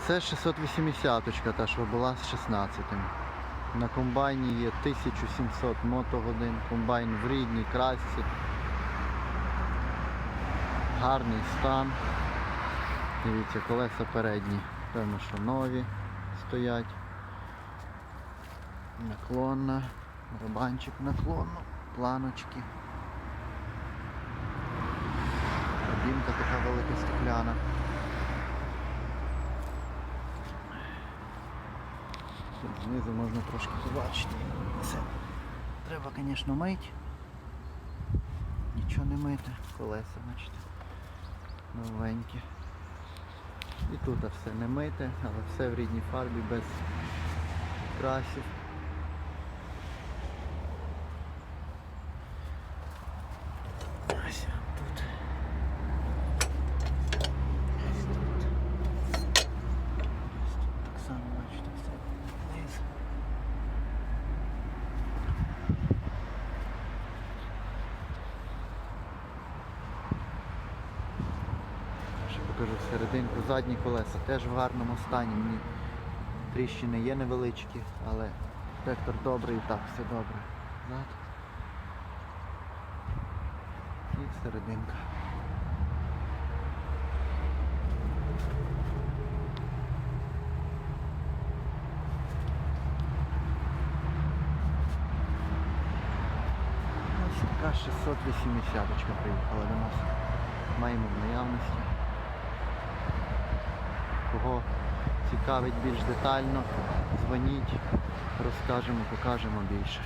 Це 680 та що була з 16 На комбайні є 1700 мотогодин, комбайн в рідній красці. Гарний стан. Дивіться, колеса передні, певно, що нові стоять. Наклонна, барабанчик наклонно, планочки. Кабінка така велика стекляна. Знизу можна трошки побачити. Все. Треба, звісно, мити. Нічого не мити. Колеса, бачите. Новенькі. І тут все не мите, але все в рідній фарбі без красів. Ось тут. Ось тут так само, бачите, все вниз. Ще покажу серединку. Задні колеса теж в гарному стані. Мені тріщини є невеличкі, але трактор добрий і так все добре. Зад. І серединка. Ось така 680 приїхала до нас. Маємо в наявності. Кого цікавить більш детально, дзвоніть, розкажемо, покажемо більше.